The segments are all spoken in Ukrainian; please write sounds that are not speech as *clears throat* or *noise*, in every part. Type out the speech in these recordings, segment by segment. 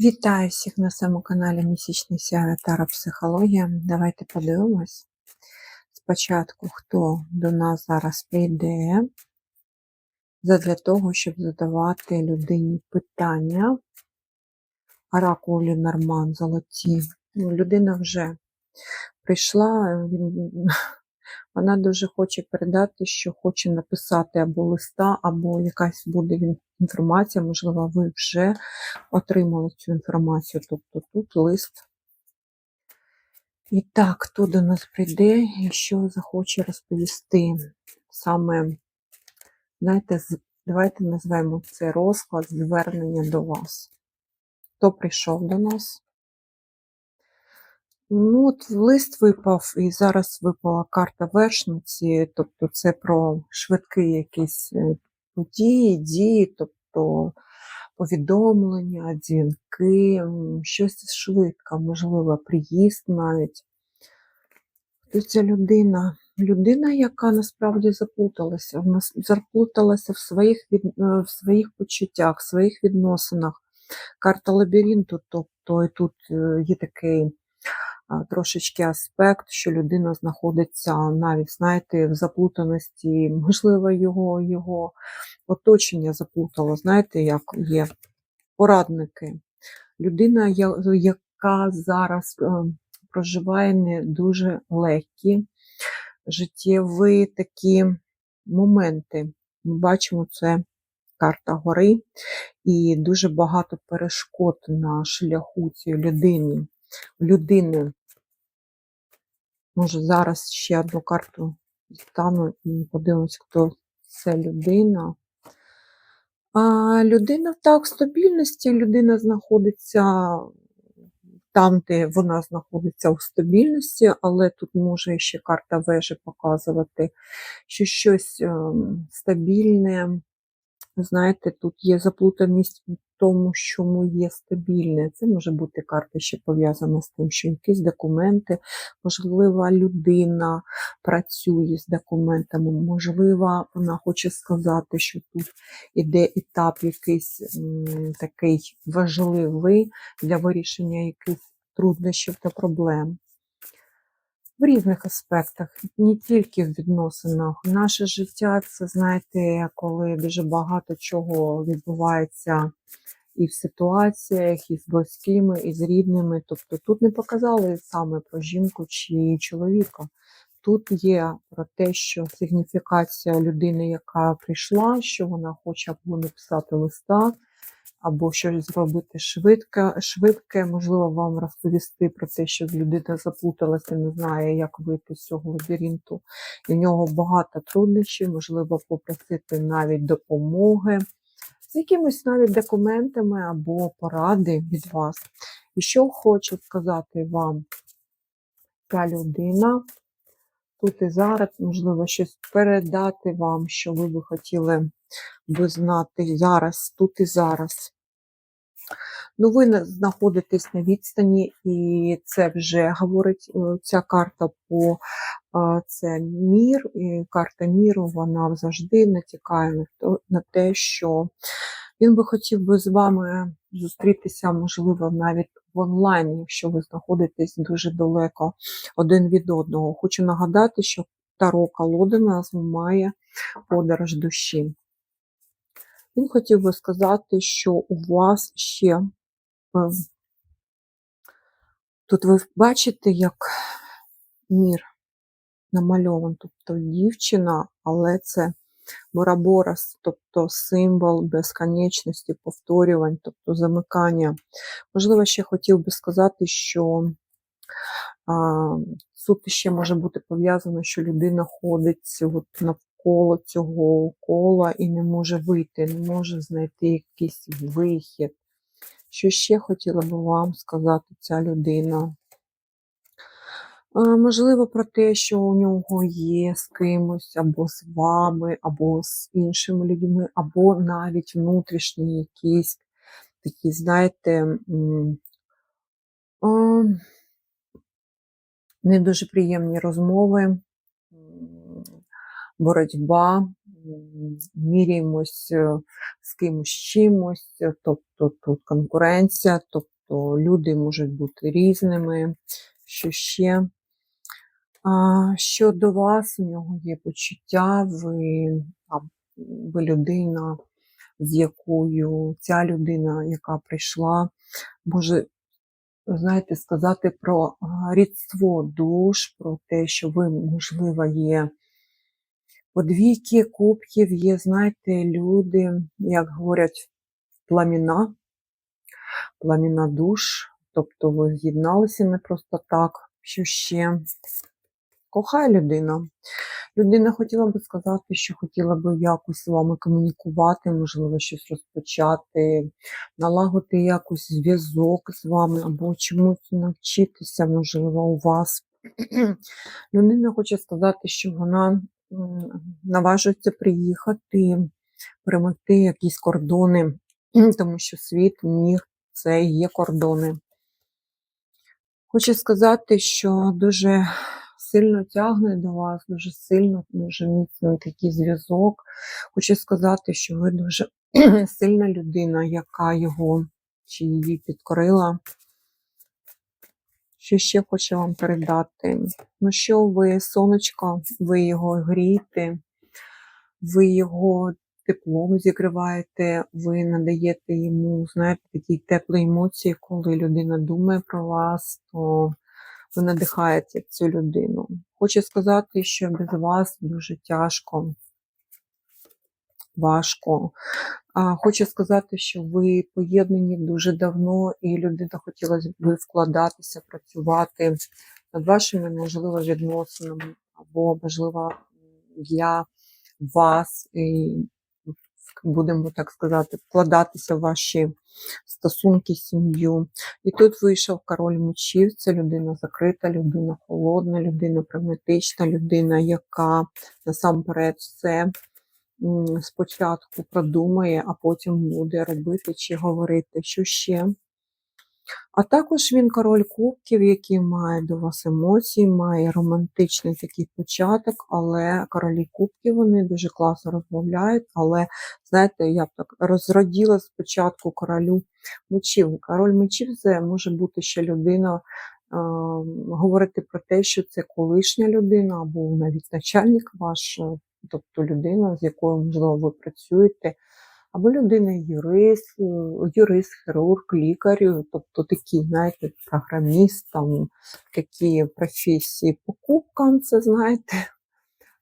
Вітаю всіх на своєму каналі Місячний Сяє Тара Психологія. Давайте подивимось спочатку, хто до нас зараз прийде, задля того, щоб задавати людині питання. Оракул Норман золоті. Ну, людина вже прийшла, він, вона дуже хоче передати, що хоче написати або листа, або якась буде інформація, можливо, ви вже отримали цю інформацію. Тобто тут лист. І так, хто до нас прийде і що захоче розповісти. Саме, знаєте, давайте назвемо це розклад звернення до вас. Хто прийшов до нас? Ну, от лист випав, і зараз випала карта вершниці, тобто це про швидкі якісь е, події, дії, тобто повідомлення, дзвінки, щось швидко, можливо, приїзд навіть. Хто ця людина? Людина, яка насправді заплуталася, заплуталася в своїх, від, е, в своїх почуттях, в своїх відносинах. Карта лабіринту, тобто і тут е, є такий трошечки аспект, що людина знаходиться навіть, знаєте, в заплутаності, можливо, його, його оточення заплутало, знаєте, як є порадники. Людина, яка зараз е, проживає не дуже легкі життєві такі моменти. Ми бачимо, це карта гори, і дуже багато перешкод на шляху цієї людини. Людини. Може, зараз ще одну карту дістану і подивимось, хто це людина. А, людина так, в стабільності, людина знаходиться там, де вона знаходиться у стабільності, але тут може ще карта вежі показувати, що щось ем, стабільне. Знаєте, тут є заплутаність в тому, чому є стабільне. Це може бути карта ще пов'язана з тим, що якісь документи, можливо, людина працює з документами, можливо, вона хоче сказати, що тут іде етап якийсь м, такий важливий для вирішення якихось труднощів та проблем. В різних аспектах, не тільки в відносинах. Наше життя це, знаєте, коли дуже багато чого відбувається і в ситуаціях, і з близькими, і з рідними. Тобто тут не показали саме про жінку чи чоловіка. Тут є про те, що сигніфікація людини, яка прийшла, що вона хоче або написати листа, або щось зробити швидко, швидке, можливо, вам розповісти про те, що людина заплуталася, не знає, як вийти з цього лабіринту. І в нього багато труднощів, можливо, попросити навіть допомоги з якимись навіть документами або поради від вас. І що хочу сказати вам, ця людина тут і зараз, можливо, щось передати вам, що ви би хотіли би знати зараз, тут і зараз. Ну, ви на- знаходитесь на відстані, і це вже говорить е, ця карта по це мір. І карта міру вона завжди натякає на те, що він би хотів би з вами зустрітися, можливо, навіть в онлайн, якщо ви знаходитесь дуже далеко один від одного. Хочу нагадати, що Таро колода назву має подорож душі. Він хотів би сказати, що у вас ще тут ви бачите, як мір намальований, тобто дівчина, але це Бораборос, тобто символ безконечності, повторювань, тобто замикання. Можливо, ще хотів би сказати, що а, тут ще може бути пов'язано, що людина ходить от навколо цього кола і не може вийти, не може знайти якийсь вихід. Що ще хотіла би вам сказати ця людина? Можливо, про те, що у нього є з кимось, або з вами, або з іншими людьми, або навіть внутрішні якісь такі, знаєте, не дуже приємні розмови, боротьба, міряємось е, з кимось чимось, е, тобто тут конкуренція, тобто люди можуть бути різними. Що ще? А, щодо вас, у нього є почуття, ви, а, ви людина, з якою ця людина, яка прийшла, може, знаєте, сказати про рідство душ, про те, що ви, можливо, є подвійки кубків, є, знаєте, люди, як говорять, пламіна, пламіна душ, тобто ви з'єдналися не просто так. Що ще? Кохає людина. Людина хотіла би сказати, що хотіла би якось з вами комунікувати, можливо, щось розпочати, налагодити якось зв'язок з вами, або чомусь навчитися, можливо, у вас. *clears throat* Людина хоче сказати, що вона м, наважується приїхати, перемогти якісь кордони, *clears throat* тому що світ, мір це є кордони. Хочу сказати, що дуже сильно тягне до вас, дуже сильно, дуже міцний такий зв'язок. Хочу сказати, що ви дуже *clears throat* сильна людина, яка його чи її підкорила. Що ще хочу вам передати? Ну що ви, сонечко, ви його грієте, ви його теплом зігріваєте, ви надаєте йому, знаєте, такі теплі емоції, коли людина думає про вас, то ви надихаєте цю людину. Хочу сказати, що без вас дуже тяжко, важко. А, хочу сказати, що ви поєднані дуже давно, і людина хотіла би вкладатися, працювати над вашими, можливо, відносинами, або, можливо, для вас, і, будемо так сказати, вкладатися в ваші стосунки сім'ю. І тут вийшов король мечів, це людина закрита, людина холодна, людина прагматична, людина, яка насамперед все спочатку продумає, а потім буде робити чи говорити, що ще. А також він король кубків, який має до вас емоції, має романтичний такий початок, але королі кубків вони дуже класно розмовляють. Але, знаєте, я б так розраділа спочатку королю мечів. Король мечів це може бути ще людина, говорити про те, що це колишня людина, або навіть начальник ваш, тобто людина, з якою, можливо, ви працюєте. Або людина юрист, е, юрист, хірург, лікар, е, тобто такі, знаєте, програміст, там такі професії по кубкам, це знаєте,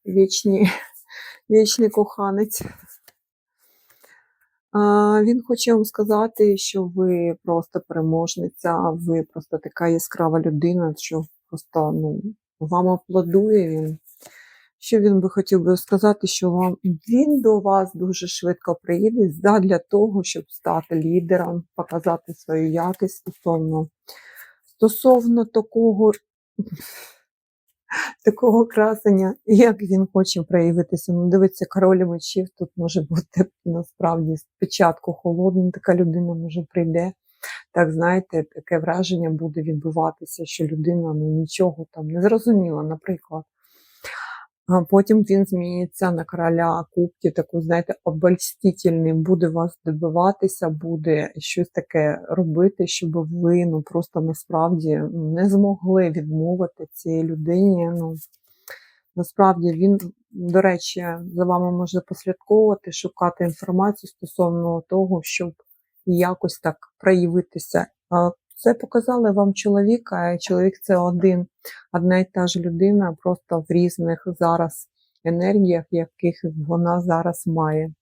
вічні, вічний коханець. Він хоче вам сказати, що ви просто переможниця, ви просто така яскрава людина, що просто ну, вам аплодує він. Що він би хотів би сказати, що вам він до вас дуже швидко приїде для того, щоб стати лідером, показати свою якість стосовно стосовно такого, такого красення, як він хоче проявитися. Ну, дивиться, король мечів тут може бути насправді спочатку холодним, така людина може прийде. Так, знаєте, таке враження буде відбуватися, що людина ну, нічого там не зрозуміла, наприклад. А потім він зміниться на короля кубків, таку, знаєте, обольстительним, буде вас добиватися, буде щось таке робити, щоб ви ну, просто насправді не змогли відмовити цій людині. Ну, Насправді він, до речі, за вами може послідковувати, шукати інформацію стосовно того, щоб якось так проявитися. Це показали вам чоловіка, чоловік це один, одна і та ж людина, просто в різних зараз енергіях, яких вона зараз має.